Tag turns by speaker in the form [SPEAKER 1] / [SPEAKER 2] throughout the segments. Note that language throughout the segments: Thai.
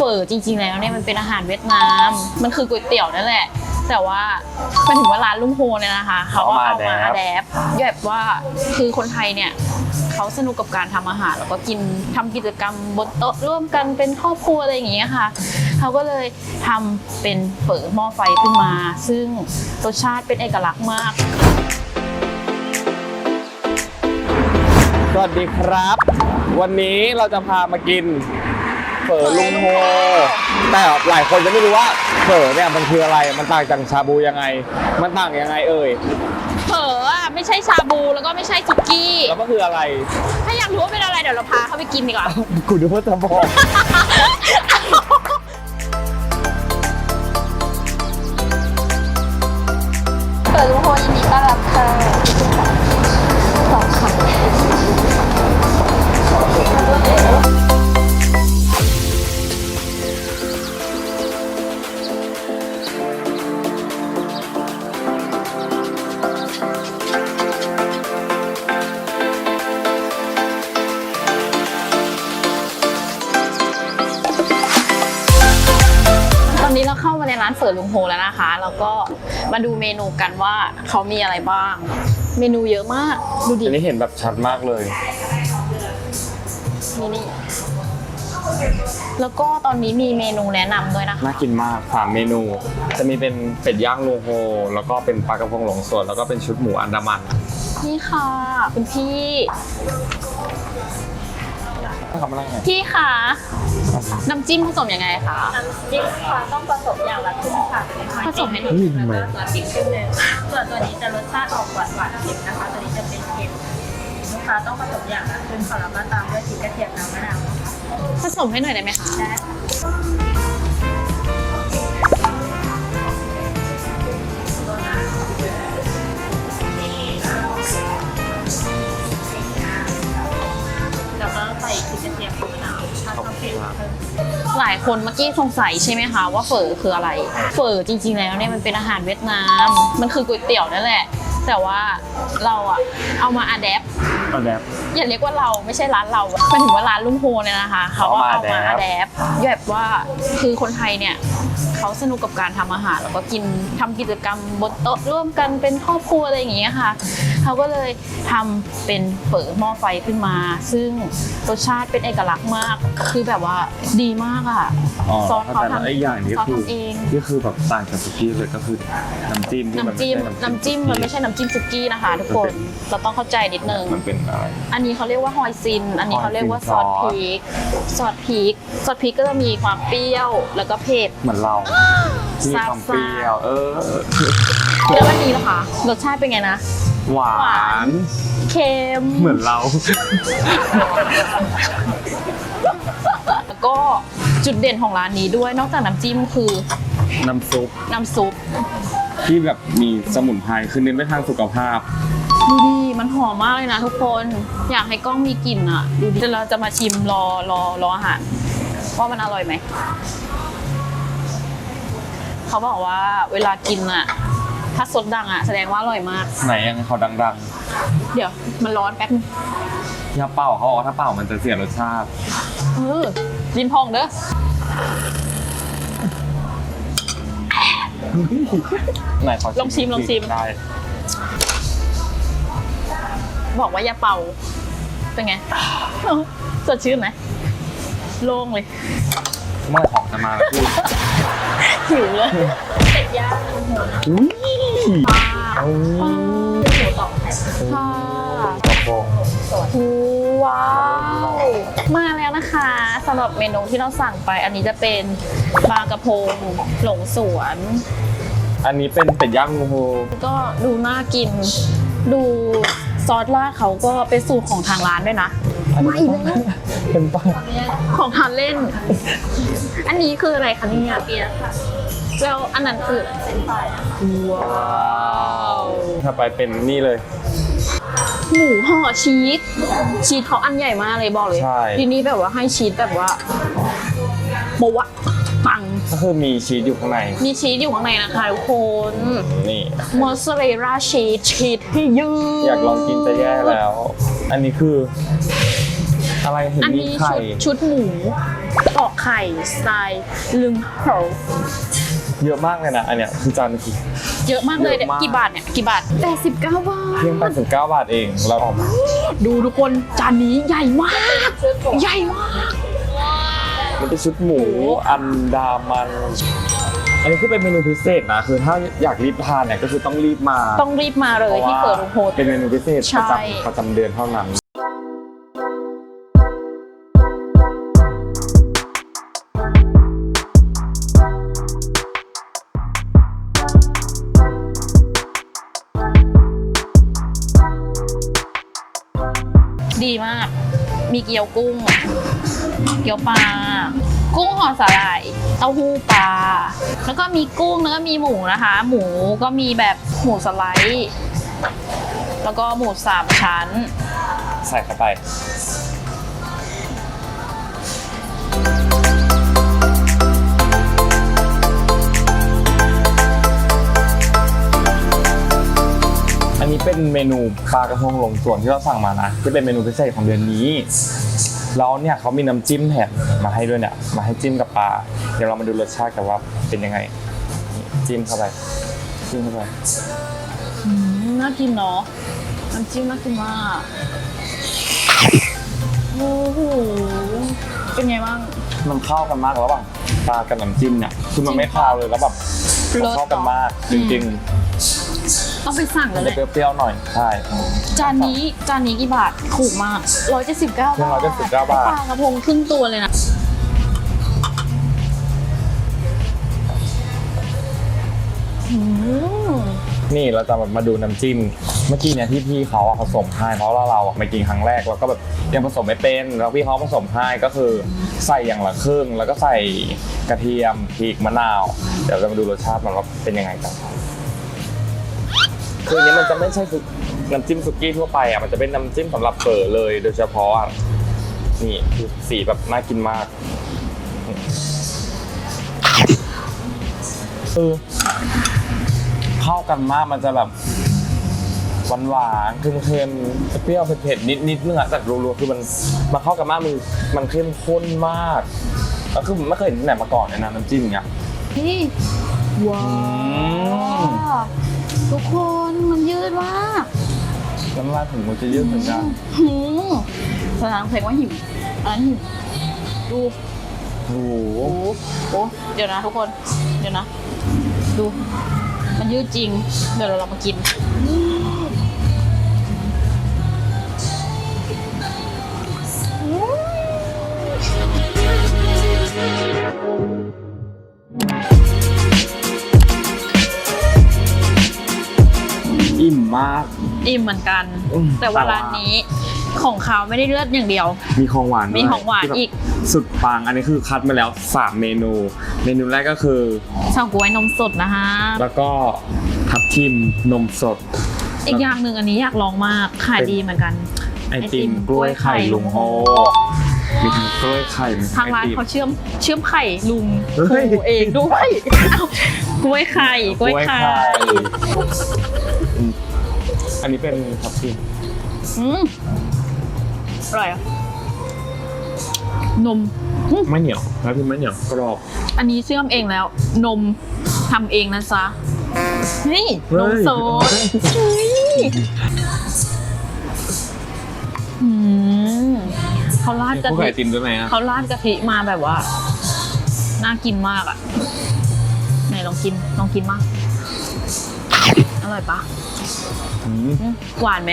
[SPEAKER 1] ฝอจริงๆแล้วเนี่ยมันเป็นอาหารเวียดนาม มันคือก๋วยเตี๋ยวนั่นแหละ แต่ว่าหมันถึงว่าร้านลุงโฮเนี่ยนะคะ เขาก็เอามาอะแดปแบบว่าคือคนไทยเนี่ยเขาสนุกกับการทำอาหารแล้วก็กินทำกิจกรรมบนโต๊ะร่วมกันเป็นครอบครัวอะไรอย่างเงี้ยค่ะ เขาก็เลยทำเป็นเฝอหม้อไฟขึ้นมา ซึ่งรสชาติเป็นเอกลักษณ์มาก
[SPEAKER 2] สวัสดีครับ วันนี้เราจะพามากินเฝอลุงโฮแต่หลายคนจะไม่รู้ว่าเฝอเนี่ยมันคืออะไรมันต่างจากชาบูยังไง มันต่างยังไงเอ่ย
[SPEAKER 1] เฝออะไม่ใช่ชาบูแล้วก็ไม่ใช่ซุกี้
[SPEAKER 2] แล้วมันคืออะไร
[SPEAKER 1] ถ้าอยากรู้ว่าเป็นอะไรเดี๋ยวเราพาเข้าไปกินดีกว่า
[SPEAKER 2] กูดูว่าจะบอก
[SPEAKER 1] เปิดลูกโฮยินดีต้อนรับค่ะสองค่ะต โฮแล้วนะคะ แล้วก็มาดูเมนูกันว่าเขามีอะไรบ้าง เมนูเยอะมากดูดิ
[SPEAKER 2] อันนี้เห็นแบบชัดมากเลย
[SPEAKER 1] นี่นี่แล้วก็ตอนนี้มีเมนูแนะนำด้วยนะคะ
[SPEAKER 2] น่ากินมากสามเมนู จะมีเป็นเป็ดย่างลุงโฮ แล้วก็เป็นปลากระพงหลงสวนแล้วก็เป็นชุดหมูอันดามัน
[SPEAKER 1] นี่ค่ะ คุณพี่
[SPEAKER 2] ทำอะไรไง
[SPEAKER 1] พี่คะน้ำจิ้มผสมยังไงคะ
[SPEAKER 3] น้ำจิ้มค่ะต้องผสมอย่างละครึ่งค่ะเป็นไผ
[SPEAKER 1] สมให้หน่อย
[SPEAKER 3] แล้วก็ตัวพริกครึ่งหนึงส่วนตัวนี้จะรสชาติออกหวานหวานๆเค็มนะคะ ตัวนี้จะเป็นเค็มลูกค้าต้องผสมอย่างละครึ่งค่ะแล้วก็ตามด้วยพริกกระเทียมน้ำมะนาวนะคะ
[SPEAKER 1] ผสมให้หน่อยได้ไหมคะ
[SPEAKER 3] ได้
[SPEAKER 1] หลายคนเมื่อกี้สงสัยใช่ไหมคะว่าเฝอคืออะไร เฝอจริงๆแล้วเนี่ยมันเป็นอาหารเวียดนาม มันคือก๋วยเตี๋ยวนั่นแหละ แต่ว่าเราอะเอามาอะแอป
[SPEAKER 2] อันแบบ
[SPEAKER 1] อย่าเรียกว่าเราไม่ใช่ร้านเราหมันถึงว่าร้านลุงโฮเนี่ยนะคะเขาก็เอามาอะแดปแบบว่าคือคนไทยเนี่ยเขาสนุกกับการทำอาหารแล้วก็กินทำกิจกรรมบนโต๊ะร่วมกันเป็นครอบครัวอะไรอย่างเงี้ยค่ะเขาก็เลยทำเป็นเฝอหม้อไฟขึ้นมา ซึ่งรสชาติเป็นเอกลักษณ์มาก คือแบบว่าดีมากอะ
[SPEAKER 2] อ๋อ
[SPEAKER 1] ซอสเขา
[SPEAKER 2] แต่ละ
[SPEAKER 1] ทำ
[SPEAKER 2] ไอ้อย่างนี้
[SPEAKER 1] ซอส
[SPEAKER 2] คือ
[SPEAKER 1] ทำเอง
[SPEAKER 2] นี่คือแบบต่างจากสุกี้เลยก็คือน้ำจิ้มที่มัน
[SPEAKER 1] น้ำจิ้ม
[SPEAKER 2] ไใช่
[SPEAKER 1] น้ำจิ้มมันไม่ใช่น้ำจิ้มซุกี้นะคะ ทุกคนเราต้องเข้าใจนิดนึง
[SPEAKER 2] มันเป็นอะไร
[SPEAKER 1] อันนี้เขาเรียกว่าฮอยซิน อันนี้เขาเรียกว่าซอส
[SPEAKER 2] ฮ
[SPEAKER 1] พ
[SPEAKER 2] อยซิน
[SPEAKER 1] ริก ซอสพริก ซอสพริกก็จะมีความเปรี้ยวแล้วก็เผ็ด
[SPEAKER 2] เหมือนเรามีความ
[SPEAKER 1] ซ่าๆ
[SPEAKER 2] เปรี้ยว เออ
[SPEAKER 1] แล้ววันนี้นะคะรสชาติเป็นไงนะ
[SPEAKER 2] หวา
[SPEAKER 1] หวาน
[SPEAKER 2] น
[SPEAKER 1] เค็ม
[SPEAKER 2] เหมือนเรา
[SPEAKER 1] แล้วก็จุดเด่นของร้านนี้ด้วยนอกจากน้ำจิ้มคือ
[SPEAKER 2] น้ำซุป
[SPEAKER 1] น้ำซุป
[SPEAKER 2] ที่แบบมีสมุนไพรคือเน้นไปทางสุขภาพ
[SPEAKER 1] ดูดิมันหอมมากเลยนะทุกคน อยากให้กล้องมีกลิ่นอะดูดิเดี๋ยวเราจะมาชิมรอรอรออาหารว่ามันอร่อยไหม เขาบอกว่าเวลากินอะ ถ้าสดดังอะแสดงว่าอร่อยมาก
[SPEAKER 2] ไหนยังเขาดัง
[SPEAKER 1] เดี๋ยวมันร้อนแป๊บนึง
[SPEAKER 2] ๆยาเป่าเขาบอกว่าถ้าเป่ามันจะเสียรสชาติ
[SPEAKER 1] เออลิ้นพองเด้อ
[SPEAKER 2] ไหนขอ
[SPEAKER 1] ลองชิมลองชิม
[SPEAKER 2] ได้
[SPEAKER 1] บอกว่าอย่าเป่า เป็นไง สดชื่นไหม โล่งเลย
[SPEAKER 2] เมื่อของจะมาแล้วพูด
[SPEAKER 1] หิวเลย
[SPEAKER 3] เป็ดย่างหมูนะ
[SPEAKER 2] อุ้ย
[SPEAKER 1] ป้า
[SPEAKER 2] อุ้ย
[SPEAKER 3] หมูสองแผ่น
[SPEAKER 1] ค่ะ
[SPEAKER 2] กระพง
[SPEAKER 1] ว้าว มาแล้วนะคะสำหรับเมนูที่เราสั่งไป อันนี้จะเป็นปลากระพงหลงสวน
[SPEAKER 2] อันนี้เป็นเป็ดย่างงูโฮ
[SPEAKER 1] ก็ดูน่ากิน ดู ซอสราดเขาก็เป็นสูตรของทางร้านด้วยนะไม่เลย
[SPEAKER 2] เป็นป้า
[SPEAKER 1] ของทานเล่น อันนี้คืออะไรคะเนี่ย
[SPEAKER 3] เปียกค่ะ
[SPEAKER 1] แล้วอันนั้นคือ
[SPEAKER 3] เป็นปลายนะคะ
[SPEAKER 1] ว้าว
[SPEAKER 2] ถ้าไปเป็นนี่เลย
[SPEAKER 1] หมูห่อชีสชีสเขาอันใหญ่มากเลยบอกเลย
[SPEAKER 2] ใช่
[SPEAKER 1] ทีนี้แบบว่าให้ชีสแบบว่าโบวะปัง
[SPEAKER 2] ก็คือมีชีสอยู่ข้างใน
[SPEAKER 1] มีชีสอยู่ข้างในนะคะทุกคน
[SPEAKER 2] นี่
[SPEAKER 1] มอสซาเรลล่าชีสชีสที่ยืด
[SPEAKER 2] อยากลองกินจะแย่แล้ว อันนี้คือ อะไรเห็น
[SPEAKER 1] อัน
[SPEAKER 2] มี
[SPEAKER 1] นี้
[SPEAKER 2] ไข่
[SPEAKER 1] ชุดชุดหมูตอกไข่สไตล์ลึงโห
[SPEAKER 2] เยอะมากเลยนะ อันเนี้ยคือจานคือ
[SPEAKER 1] เยอะมากเลยเนี่ย
[SPEAKER 2] เยอะมาก
[SPEAKER 1] กี่บาทเนี่ยกี่บาท89บาท
[SPEAKER 2] เพียง89 บาทเองเราออกมา
[SPEAKER 1] ดูทุกคนจานนี้ใหญ่มาก ใหญ่มาก
[SPEAKER 2] มัน เป็นชุดหมูอันดามัน อันนี้คือเป็นเมนูพิเศษนะ คือถ้าอยากรีบทานเนี่ยก็คือต้องรีบมา
[SPEAKER 1] ต้องรีบมาเลยที่เปิดลุงโฮ
[SPEAKER 2] เป็นเมนูพิเศษ
[SPEAKER 1] ใช่
[SPEAKER 2] ประจำประจำเดือนเท่านั้น
[SPEAKER 1] ดีมาก มีเกี๊ยวกุ้ง เกี๊ยวปลา กุ้งห่อสาหร่าย เต้าหู้ปลา แล้วก็มีกุ้งแล้วก็มีหมูนะคะ หมูก็มีแบบหมูสไลด์ แล้วก็หมูสามชั้น
[SPEAKER 2] ใส่เข้าไป นนี้เป็นเมนูปลากระพงลงส่วนที่เราสั่งมานะที่เป็นเมนูพิเศษของเดือนนี้แล้วเนี่ยเขามีน้ำจิ้มแถมมาให้ด้วยเนี่ยมาให้จิ้มกับปลาเดี๋ยวเรามาดูรสชาติกันว่าเป็นยังไงนี่จิ้มเข้าไปจิ้มเข้าไป
[SPEAKER 1] อืมน่ากินเนาะน้ำจิ้มน่ากินมากโอ้โหเป็นไงบ้าง
[SPEAKER 2] มันเข้ากันมากแล้วระหว่างปลากับน้ำจิ้มเนี่ยคือมันไม่คาวเลยแล้วแบบมันเข้ากันมากจริง
[SPEAKER 1] ต้องไปสั่ง
[SPEAKER 2] ๆ
[SPEAKER 1] กั
[SPEAKER 2] มันน
[SPEAKER 1] เล
[SPEAKER 2] จะ
[SPEAKER 1] ย
[SPEAKER 2] เปรี้ยวๆหน่อย ใช่
[SPEAKER 1] จานนี้จานนี้กี่บาทถูกมาก179บาท
[SPEAKER 2] 179บาท
[SPEAKER 1] ปลากระพงครึ่งตัวเลยนะอืม
[SPEAKER 2] นี่เราจะมาดูน้ำจิ้ม เมื่อกี้เนี่ยที่พี่เขาอะผสมให้เพราะว่าเราอะมากินครั้งแรกแล้วก็แบบยังผสมไม่เป็น แล้วพี่เขาผสมให้ก็คือใส่อย่างละครึ่ง แล้วก็ใส่กระเทียมพริกมะนาว เดี๋ยวเรามาดูรสชาติมันว่าเป็นยังไงกันครับ คืออันนี้มันจะไม่ใช่ซุกน้ำจิ้มซุกี้ทั่วไปอะมันจะเป็นน้ำจิ้มสำหรับเปิดเลยโดยเฉพาะอะนี่คือสีแบบน่ากินมากเออเข้ากันมากมันจะแบบหวานหวานๆเค็มๆเปรี้ยวๆเผ็ดๆนิดนิดนึงอะแต่รวมๆคือมันมันเข้ากันมากมันมันเข้มข้นมากแล้วคือผมไม่เคยเห็นที่ไหนมาก่อนเลยนะน้ำจิ้มเนี้ย
[SPEAKER 1] นี่ว้า
[SPEAKER 2] อืม
[SPEAKER 1] ว ทุกคนมันยืดมาก
[SPEAKER 2] น้ำลายผมมันจะยืดเหมือนกัน
[SPEAKER 1] หืมแสดงเพลงว่าหิวอันนั้นหิวดู
[SPEAKER 2] โอ้โห
[SPEAKER 1] โอ้โหโอ้เดี๋ยวนะทุกคน เดี๋ยวนะ ดู มันยืดจริง เดี๋ยวเราลองมากิน
[SPEAKER 2] อิ่มมาก
[SPEAKER 1] อิ่มเหมือนกัน
[SPEAKER 2] อืม
[SPEAKER 1] แต่ว่า ร้านนี้ของเขาไม่ได้เลือดอย่างเดียว
[SPEAKER 2] มีของหวานด้วย
[SPEAKER 1] มีของหวาน
[SPEAKER 2] ที่แบบ
[SPEAKER 1] อีก
[SPEAKER 2] สุดปัง อันนี้คือคัดมาแล้ว 3 เมนู เมนูแรกก็คือ
[SPEAKER 1] เฉาก๊วยนมสดนะคะ
[SPEAKER 2] แล้วก็ทับทิมนมสด
[SPEAKER 1] อีกอย่างหนึ่งอันนี้อยากลองมากขายดีเหมือนกัน
[SPEAKER 2] ไอติมกล้วยไข่ลุงโฮมีทั้งกล้วยไข่มี
[SPEAKER 1] ทางร้าน
[SPEAKER 2] ไอติม
[SPEAKER 1] เขาเชื่อมเชื่อมไข่ลุง
[SPEAKER 2] เฮ้ย
[SPEAKER 1] โฮเองด้วยเอ้ากล้วยไข่กล้วยไข่
[SPEAKER 2] อืมอันนี้เป็นทับทิม
[SPEAKER 1] อืมอร่อยอะนมอืม
[SPEAKER 2] ไม่เหนียวทับทิมไม่เหนียวกรอบ
[SPEAKER 1] อันนี้เชื่อมเองแล้ว นมทำเองนะจ๊ะนี่
[SPEAKER 2] เฮ้ย
[SPEAKER 1] นมสดเฮ้ยอืมเขาราด
[SPEAKER 2] มี
[SPEAKER 1] กะ
[SPEAKER 2] พวก
[SPEAKER 1] ทิ
[SPEAKER 2] ไอติมด้วยไหมอะ
[SPEAKER 1] เขาราดกะทิมาแบบว่า น่ากินมากอะ ไหนลองกินลองกินมากอร่อยปะ
[SPEAKER 2] อืม
[SPEAKER 1] อืมหวานไหม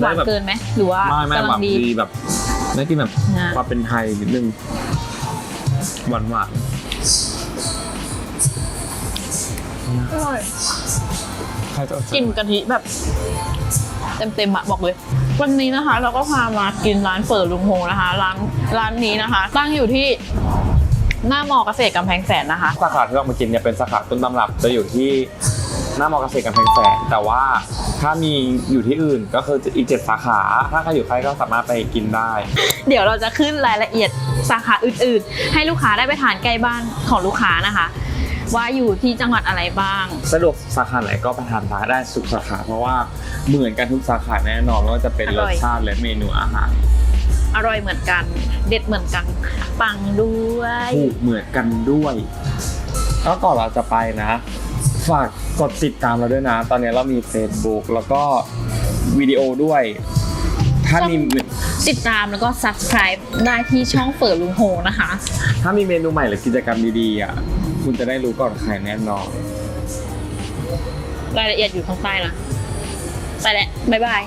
[SPEAKER 1] ห
[SPEAKER 2] ได้
[SPEAKER 1] วาน
[SPEAKER 2] แบบ
[SPEAKER 1] เกินไหมหรือว่า
[SPEAKER 2] ไม่ไม่
[SPEAKER 1] กำ
[SPEAKER 2] ห
[SPEAKER 1] ลั
[SPEAKER 2] วางน
[SPEAKER 1] ดี
[SPEAKER 2] ดีแบบได้กินแบบ
[SPEAKER 1] นะ
[SPEAKER 2] ความเป็นไทยนิดนึงหวานหวาน
[SPEAKER 1] อร่อย
[SPEAKER 2] ๆใครจะ
[SPEAKER 1] กลินกะทิแบบ เต็มๆอะบอกเลย วันนี้นะคะ เราก็พามากินร้านเปิดลุงโฮนะคะ ร้านร้านนี้นะคะ ตั้งอยู่ที่หน้ามอเกษตรกำแพงแสนนะคะ
[SPEAKER 2] สาขาที่เรามากินเนี่ยเป็นสาขาต้นตำรับจะอยู่ที่ หน้ามอเกษตรกำแพงแสนแต่ว่าถ้ามีอยู่ที่อื่นก็คืออีกเจ็ดสาขา ถ้าใครอยู่ใกล้ก็สามารถไปกินได้
[SPEAKER 1] เดี๋ยวเราจะขึ้นรายละเอียดสาขาอื่น ๆ ให้ลูกค้าได้ไปทานใกล้บ้านของลูกค้านะคะ ว่าอยู่ที่จังหวัดอะไรบ้าง
[SPEAKER 2] สะดวกสาขาไหนก็ไปทานได้ทุกสาขา เพราะว่าเหมือนกันทุกสาขาแน่นอนไม่ว่าจะเป็น
[SPEAKER 1] อ
[SPEAKER 2] ร
[SPEAKER 1] ร่
[SPEAKER 2] ส
[SPEAKER 1] อย
[SPEAKER 2] ชาติและเมนูอาหาร
[SPEAKER 1] อร่อยเหมือนกัน เด็ดเหมือนกัน ปังด้วย
[SPEAKER 2] ถูกเหมือนกันด้วย แล้วก่อนเราจะไปนะ ฝากกดติดตามเราด้วยนะ ตอนนี้เรามี Facebook แล้วก็วิดีโอด้วย ถ้ามี
[SPEAKER 1] ติดตามแล้วก็ subscribe ได้ที่ช่องเฝอลุงโฮนะคะ
[SPEAKER 2] ถ้ามีเมนูใหม่หรือกิจกรรมดีๆอะคุณจะได้รู้ก่อนใครแน่นอน
[SPEAKER 1] รายละเอียดอยู่ข้างใต้นะไปแล้วบ๊ายบาย